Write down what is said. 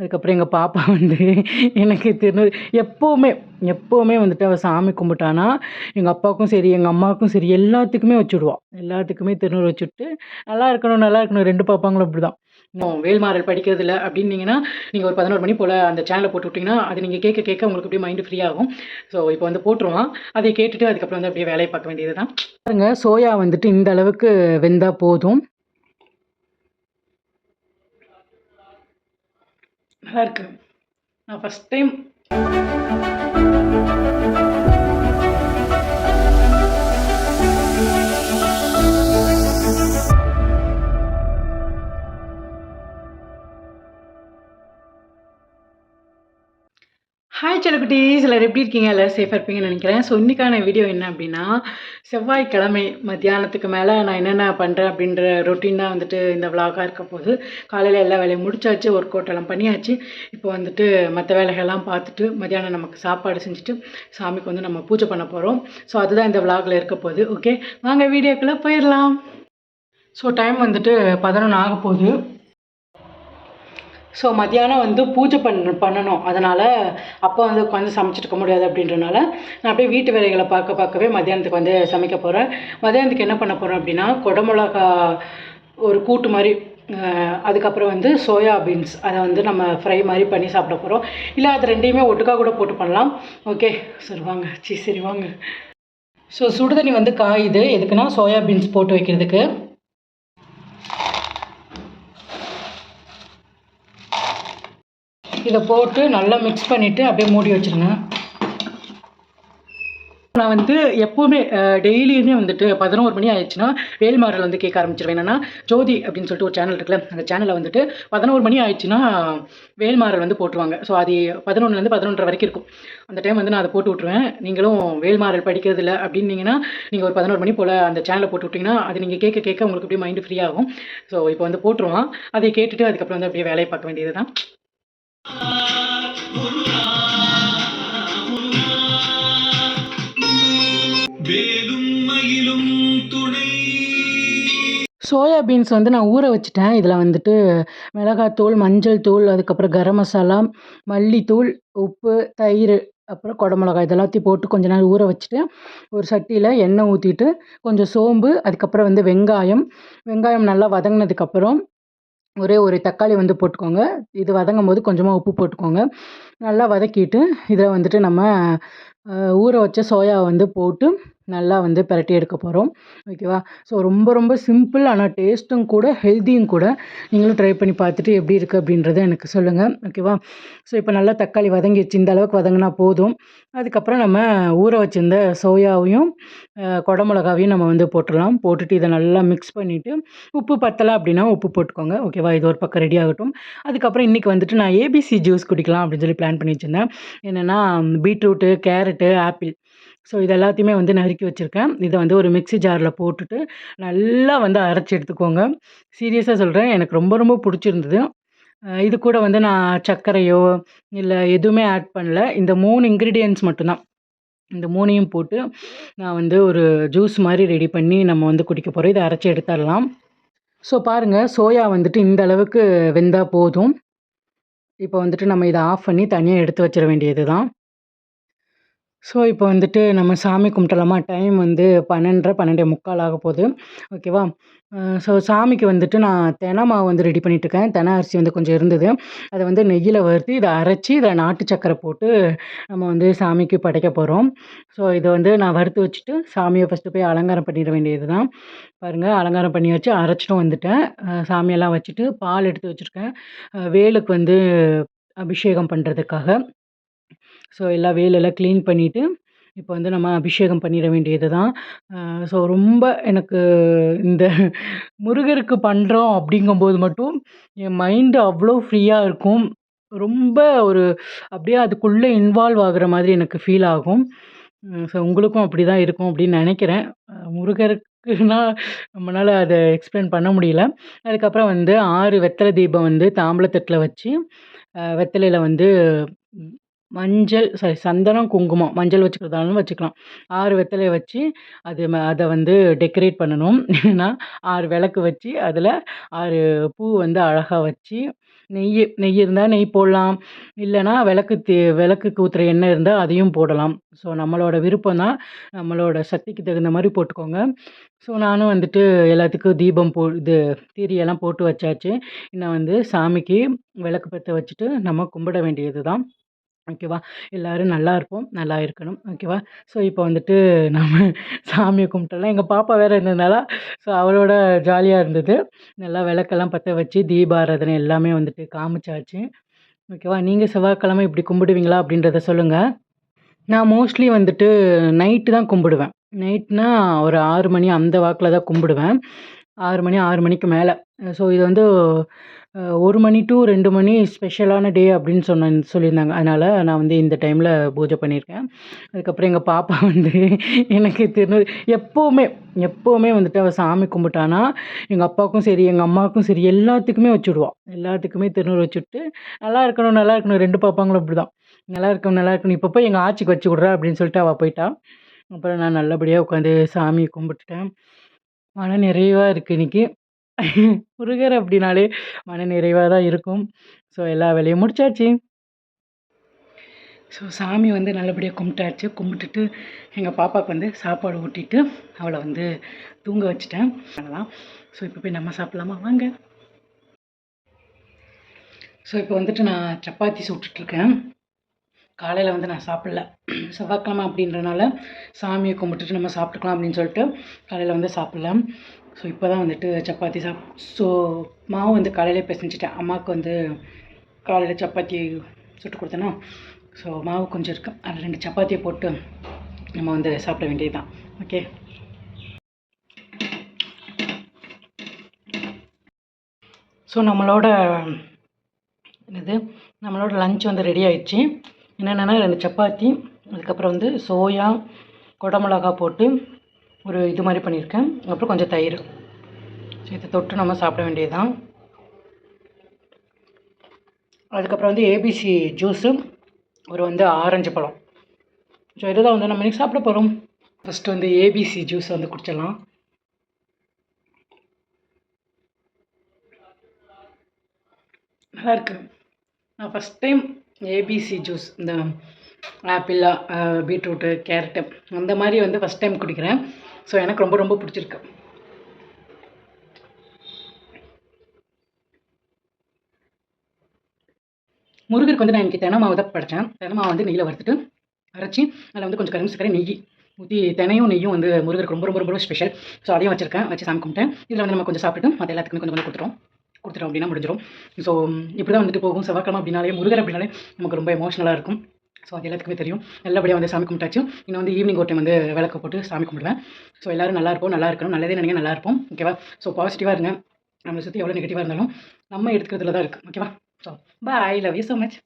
அதுக்கப்புறம் எங்கள் பாப்பா வந்து எனக்கு திருநூறு எப்போவுமே எப்போவுமே வந்துட்டு அவள் சாமி கும்பிட்டானா எங்கள் அப்பாவுக்கும் சரி எங்கள் அம்மாவுக்கும் சரி எல்லாத்துக்குமே வச்சுடுவா. எல்லாத்துக்குமே திருநூறு வச்சுட்டு நல்லா இருக்கணும் நல்லா இருக்கணும் ரெண்டு பாப்பாங்களும் அப்படி தான் வேல்மாறல் படிக்கிறது படிக்கிறதில்ல அப்படின்னீங்கன்னா நீங்கள் ஒரு பதினோரு மணி போல் அந்த சேனலை போட்டு விட்டிங்கன்னா அது நீங்கள் கேட்க கேட்க உங்களுக்கு அப்படியே மைண்டு ஃப்ரீ ஆகும். ஸோ இப்போ வந்து போட்டுருவான். அதை கேட்டுட்டு அதுக்கப்புறம் வந்து அப்படியே வேலையை பார்க்க வேண்டியது தான் பாருங்கள் சோயா வந்துட்டு இந்த அளவுக்கு வெந்தால் போதும். நல்லா இருக்கு. நான் ஃபஸ்ட் டைம் ஹாய் செல்லக்குட்டீஸ். எல்லோரும் எப்படி இருக்கீங்க? எல்லோரும் சேஃபாக இருப்பீங்கன்னு நினைக்கிறேன். ஸோ இன்றைக்கான வீடியோ என்ன அப்படின்னா செவ்வாய்க்கிழமை மத்தியானத்துக்கு மேலே நான் என்னென்ன பண்ணுறேன் அப்படின்ற ரொட்டீன் தான் வந்துட்டு இந்த விலாகாக இருக்க போது காலையில் எல்லா வேலையும் முடிச்சாச்சு ஒர்க் அவுட் எல்லாம் பண்ணியாச்சு. இப்போ வந்துட்டு மற்ற வேலைகள்லாம் பார்த்துட்டு மத்தியானம் நமக்கு சாப்பாடு செஞ்சுட்டு சாமிக்கு வந்து நம்ம பூஜை பண்ண போகிறோம் ஸோ அதுதான் இந்த விலாகில் இருக்க போகுது. ஓகே வாங்க வீடியோக்குள்ளே போயிடலாம். ஸோ டைம் வந்துட்டு பதினொன்று ஆக போகுது. ஸோ மத்தியானம் வந்து பூஜை பண்ண பண்ணணும். அதனால் அப்போ வந்து உட்காந்து சமைச்சிட்டு இருக்க முடியாது அப்படின்றனால நான் அப்படியே வீட்டு வேலைகளை பார்க்க பார்க்கவே மத்தியானத்துக்கு வந்து சமைக்க போகிறேன் மத்தியானத்துக்கு என்ன பண்ண போகிறேன் அப்படின்னா குடமிளகா ஒரு கூட்டு மாதிரி அதுக்கப்புறம் வந்து சோயா பீன்ஸ். அதை வந்து நம்ம ஃப்ரை மாதிரி பண்ணி சாப்பிட போகிறோம் இல்லை அது ரெண்டையுமே ஒட்டுக்கா கூட போட்டு பண்ணலாம். ஓகே. சரி வாங்க. சீ சரி வாங்க. ஸோ சுடுதண்ணி வந்து காயுது. எதுக்குன்னா சோயா பீன்ஸ் போட்டு வைக்கிறதுக்கு. இதை போட்டு நல்லா மிக்ஸ் பண்ணிவிட்டு அப்படியே மூடி வச்சுருங்க. நான் வந்து எப்போவுமே டெய்லியுமே வந்துட்டு பதினோரு மணி ஆயிடுச்சுன்னா வேல்மாரல் வந்து கேட்க ஆரம்பிச்சிருவேன். என்னன்னா ஜோதி அப்படின்னு சொல்லிட்டு ஒரு சேனல் இருக்குல்ல அந்த சேனலில் வந்துட்டு பதினோரு மணி ஆயிடுச்சுன்னா வேல்மாரல் வந்து போட்டுருவாங்க. ஸோ அது பதினொன்றுலேருந்து பதினொன்றரை வரைக்கும் இருக்கும். அந்த டைம் வந்து நான் அதை போட்டு விட்ருவேன் நீங்களும் வேல்மாரல் படிக்கிறது இல்லை அப்படின்னீங்கன்னா நீங்கள் ஒரு பதினோரு மணி போல் அந்த சேனலை போட்டு விட்டிங்கன்னா அது நீங்கள் கேட்க கேட்க உங்களுக்கு அப்படியே மைண்டு ஃப்ரீ ஆகும். ஸோ இப்போ வந்து போட்டுருவான். அதை கேட்டுட்டு அதுக்கப்புறம் வந்து அப்படியே வேலையை பார்க்க வேண்டியது தான் சோயா பீன்ஸ் வந்து நான் ஊற வச்சுட்டேன். இதில் வந்துட்டு மிளகாத்தூள் மஞ்சள் தூள் அதுக்கப்புறம் கரம் மசாலா மல்லித்தூள் உப்பு தயிர் அப்புறம் குடமிளகாய் இதெல்லாத்தையும் போட்டு கொஞ்ச நேரம் ஊற வச்சுட்டு ஒரு சட்டியில் எண்ணெய் ஊற்றிட்டு கொஞ்சம் சோம்பு அதுக்கப்புறம் வந்து வெங்காயம். வெங்காயம் நல்லா வதங்கினதுக்கப்புறம் ஒரே ஒரு தக்காளி வந்து போட்டுக்கோங்க. இது வதங்கும் போது கொஞ்சமாக உப்பு போட்டுக்கோங்க. நல்லா வதக்கிட்டு இதில் வந்துட்டு நம்ம ஊற வச்ச சோயாவை வந்து போட்டு நல்லா வந்து பிரட்டி எடுக்க போகிறோம் ஓகேவா? ஸோ ரொம்ப ரொம்ப சிம்பிள் ஆனால் டேஸ்ட்டும் கூட ஹெல்த்தியும் கூட நீங்களும் ட்ரை பண்ணி பார்த்துட்டு எப்படி இருக்குது அப்படின்றத எனக்கு சொல்லுங்கள் ஓகேவா? ஸோ இப்போ நல்லா தக்காளி வதங்கிடுச்சு. இந்த அளவுக்கு வதங்கினா போதும். அதுக்கப்புறம் நம்ம ஊற வச்சிருந்த சோயாவையும் குடமிளகாவையும் நம்ம வந்து போட்டுடலாம். போட்டுட்டு இதை நல்லா மிக்ஸ் பண்ணிவிட்டு உப்பு பத்தலை அப்படின்னா உப்பு போட்டுக்கோங்க. ஓகேவா? இது ஒரு பக்கம் ரெடி ஆகட்டும். அதுக்கப்புறம் இன்றைக்கி வந்துட்டு நான் ஏபிசி ஜூஸ் குடிக்கலாம் அப்படின்னு சொல்லி பிளான் பண்ணி வச்சுருந்தேன். என்னென்னா பீட்ரூட்டு கேரட்டு ஆப்பிள். ஸோ இது எல்லாத்தையுமே வந்து நறுக்கி வச்சுருக்கேன். இதை வந்து ஒரு மிக்ஸி ஜாரில் போட்டுட்டு நல்லா வந்து அரைச்சி எடுத்துக்கோங்க. சீரியஸாக சொல்கிறேன் எனக்கு ரொம்ப ரொம்ப பிடிச்சிருந்தது. இது கூட வந்து நான் சர்க்கரையோ இல்லை எதுவுமே ஆட் பண்ணல. இந்த மூணு இன்க்ரீடியன்ட்ஸ் மட்டும்தான். இந்த மூணையும் போட்டு நான் வந்து ஒரு ஜூஸ் மாதிரி ரெடி பண்ணி நம்ம வந்து குடிக்க போகிறோம் இதை அரைச்சி எடுத்துடலாம். ஸோ பாருங்கள் சோயா வந்துட்டு இந்த அளவுக்கு வெந்தால் போதும். இப்போ வந்துட்டு நம்ம இதை ஆஃப் பண்ணி தனியாக எடுத்து வச்சிட வேண்டியது தான் ஸோ இப்போ வந்துட்டு நம்ம சாமி கும்பிட்டலாமா? டைம் வந்து பன்னெண்டரை பன்னெண்டே முக்கால் ஆக போகுது. ஓகேவா? ஸோ சாமிக்கு வந்துட்டு நான் தெனை மாவு வந்து ரெடி பண்ணிட்டுருக்கேன். தென அரிசி வந்து கொஞ்சம் இருந்தது. அதை வந்து நெய்யில் வறுத்து இதை அரைச்சி இதை நாட்டு சக்கரை போட்டு நம்ம வந்து சாமிக்கு படைக்க போகிறோம் ஸோ இதை வந்து நான் வறுத்து வச்சுட்டு சாமியை ஃபஸ்ட்டு போய் அலங்காரம் பண்ணிட வேண்டியது தான் பாருங்கள் அலங்காரம் பண்ணி வச்சு அரைச்சிட்டும் வந்துட்டேன். சாமியெல்லாம் வச்சுட்டு பால் எடுத்து வச்சுருக்கேன். வேலுக்கு வந்து அபிஷேகம் பண்ணுறதுக்காக ஸோ எல்லா வேலெல்லாம் க்ளீன் பண்ணிவிட்டு இப்போ வந்து நம்ம அபிஷேகம் பண்ணிட வேண்டியது தான் ஸோ ரொம்ப எனக்கு இந்த முருகருக்கு பண்ணுறோம் அப்படிங்கும்போது மட்டும் என் மைண்டு அவ்வளோ ஃப்ரீயாக இருக்கும். ரொம்ப ஒரு அப்படியே அதுக்குள்ளே இன்வால்வ் ஆகுற மாதிரி எனக்கு ஃபீல் ஆகும். ஸோ உங்களுக்கும் அப்படி தான் இருக்கும் அப்படின்னு நினைக்கிறேன். முருகருக்குன்னா முருகருக்குனா நம்மளால் அதை எக்ஸ்பிளைன் பண்ண முடியல. அதுக்கப்புறம் வந்து ஆறு வெத்தலை தீபம் வந்து தாம்பளத்தட்டில் வச்சு வெத்தலையில் வந்து மஞ்சள் சாரி சந்தனம் குங்குமம் மஞ்சள் வச்சுக்கிறதாலும் வச்சுக்கலாம். ஆறு வெத்தலையை வச்சு அது ம அதை வந்து டெக்கரேட் பண்ணணும். ஏன்னா ஆறு விளக்கு வச்சு அதில் ஆறு பூ வந்து அழகாக வச்சு நெய் நெய் இருந்தால் நெய் போடலாம். இல்லைன்னா விளக்கு தே விளக்குக்கு ஊற்றுற எண்ணெய் இருந்தால் அதையும் போடலாம். ஸோ நம்மளோட விருப்பம் தான் நம்மளோட சக்திக்கு தகுந்த மாதிரி போட்டுக்கோங்க. ஸோ நானும் வந்துட்டு எல்லாத்துக்கும் தீபம் போ இது தீரியெல்லாம் போட்டு வச்சாச்சு. இன்னும் வந்து சாமிக்கு விளக்கு பற்ற வச்சுட்டு நம்ம கும்பிட வேண்டியது தான் ஓகேவா? எல்லோரும் நல்லா இருப்போம் நல்லா இருக்கணும் ஓகேவா? ஸோ இப்போ வந்துட்டு நம்ம சாமியை கும்பிட்டோம்னா எங்கள் பாப்பா வேறு இருந்ததுனால ஸோ அவளோட ஜாலியாக இருந்தது. நல்லா விளக்கெல்லாம் பற்ற வச்சு தீபாராதனை எல்லாமே வந்துட்டு காமிச்சாச்சு. ஓகேவா? நீங்கள் செவ்வாய்க்கிழமை இப்படி கும்பிடுவீங்களா அப்படின்றத சொல்லுங்கள் நான் மோஸ்ட்லி வந்துட்டு நைட்டு தான் கும்பிடுவேன். நைட்னா ஒரு ஆறு மணி அந்த வாக்கில் தான் கும்பிடுவேன். ஆறு மணி ஆறு மணிக்கு மேலே. ஸோ இது வந்து ஒரு மணி டு ரெண்டு மணி ஸ்பெஷலான டே அப்படின்னு சொன்ன சொல்லியிருந்தாங்க. அதனால் நான் வந்து இந்த டைமில் பூஜை பண்ணியிருக்கேன். அதுக்கப்புறம் எங்கள் பாப்பா வந்து எனக்கு திருநூறு எப்போவுமே எப்போவுமே வந்துட்டு அவள் சாமி கும்பிட்டானா எங்கள் அப்பாவுக்கும் சரி எங்கள் அம்மாவுக்கும் சரி எல்லாத்துக்குமே வச்சுடுவாள் எல்லாத்துக்குமே திருநூறு வச்சுட்டு நல்லா இருக்கணும் நல்லா இருக்கணும் ரெண்டு பாப்பாங்களும் அப்படி தான் நல்லா இருக்கணும் நல்லா இருக்கணும் இப்போ போய் எங்கள் ஆச்சிக்கு வச்சு விட்றா அப்படின்னு சொல்லிட்டு அவள் போயிட்டா. அப்புறம் நான் நல்லபடியாக உட்காந்து சாமியை கும்பிட்டுட்டேன். மன நிறைவாக இருக்குது இன்னைக்கு. முருகர் அப்படின்னாலே மன நிறைவாக தான் இருக்கும். ஸோ எல்லா வேலையும் முடிச்சாச்சு. ஸோ சாமி வந்து நல்லபடியாக கும்பிட்டாச்சு. கும்பிட்டுட்டு எங்கள் பாப்பாவுக்கு வந்து சாப்பாடு ஊட்டிட்டு அவளை வந்து தூங்க வச்சுட்டேன். அதெல்லாம் ஸோ இப்போ போய் நம்ம சாப்பிட்லாமா? வாங்க. ஸோ இப்போ வந்துட்டு நான் சப்பாத்தி சுட்டுட்ருக்கேன் காலையில் வந்து நான் சாப்பிடல. செவ்வாய்க்கிழமை அப்படின்றனால சாமியை கும்பிட்டுட்டு நம்ம சாப்பிட்டுக்கலாம் அப்படின்னு சொல்லிட்டு காலையில் வந்து சாப்பிடல. ஸோ இப்போ தான் வந்துட்டு சப்பாத்தி சாப் ஸோ மாவு வந்து காலையிலே பிசைஞ்சிட்டேன். அம்மாவுக்கு வந்து காலையில் சப்பாத்தி சுட்டு கொடுத்தேன்னா ஸோ மாவு கொஞ்சம் இருக்கு. அதில் ரெண்டு சப்பாத்தியை போட்டு நம்ம வந்து சாப்பிட வேண்டியது தான் ஓகே ஸோ நம்மளோட என்னது? நம்மளோட லஞ்ச் வந்து ரெடி ஆயிடுச்சு. என்னென்னா ரெண்டு சப்பாத்தி அதுக்கப்புறம் வந்து சோயா குடமிளகா போட்டு ஒரு இது மாதிரி பண்ணியிருக்கேன். அப்புறம் கொஞ்சம் தயிர். ஸோ இதை தொட்டு நம்ம சாப்பிட வேண்டியது தான் அதுக்கப்புறம் வந்து ஏபிசி ஜூஸு ஒரு வந்து ஆரஞ்சு பழம். ஸோ இதுதான் வந்து நம்ம இன்றைக்கி சாப்பிட போகிறோம் ஃபஸ்ட்டு வந்து ஏபிசி ஜூஸ் வந்து குடிச்சிடலாம். நல்லாயிருக்கு நான் ஃபஸ்ட் டைம் ஏபிசி ஜூஸ் இந்த ஆப்பிள் பீட்ரூட்டு கேரட்டு அந்த மாதிரி வந்து ஃபஸ்ட் டைம் குடிக்கிறேன். ஸோ எனக்கு ரொம்ப ரொம்ப பிடிச்சிருக்கு. முருகருக்கு வந்து நான் இன்றைக்கி தினை மாவு தான் படித்தேன் தினை மாவு வந்து நெய்யில் வறுத்துட்டு அரைச்சி அதில் வந்து கொஞ்சம் கரும்பு சக்கரை நெய் ஊற்றி தினையும் நெய்யும் வந்து முருகருக்கு ரொம்ப ரொம்ப ரொம்ப ஸ்பெஷல் ஸோ அதையும் வச்சுருக்கேன். வச்சு சாமி கும்பிட்டேன். இதில் வந்து நம்ம கொஞ்சம் சாப்பிட்டு மற்ற எல்லாத்துக்குமே கொஞ்சம் கொஞ்சம் கொடுத்துரும் கொடுத்துட்டோம் அப்படின்னா முடிஞ்சிடும் ஸோ இப்படி தான் வந்துட்டு போகும். செவ்வாய்க்கிழமை அப்படின்னாலே முருகர் அப்படின்னாலே நமக்கு ரொம்ப எமோஷனலாக இருக்கும். ஸோ அது எல்லாத்துக்குமே தெரியும். நல்லபடியாக வந்து சாமி கும்பிட்டாச்சும் இன்னும் வந்து ஈவினிங் ஒரு டைம் வந்து விளக்கு போட்டு சாமி கும்பிடுவேன். ஸோ எல்லோரும் நல்லா இருப்போம் நல்லா இருக்கணும். நல்லதே நினைங்க நல்லா இருப்போம். ஓகேவா ஸோ பாசிட்டிவாக இருங்க. நம்மளை சுற்றி எவ்வளோ நெகட்டிவாக இருந்தாலும் நம்ம எடுத்துக்கிறதுல தான் இருக்குது ஓகேவா so bye love you so much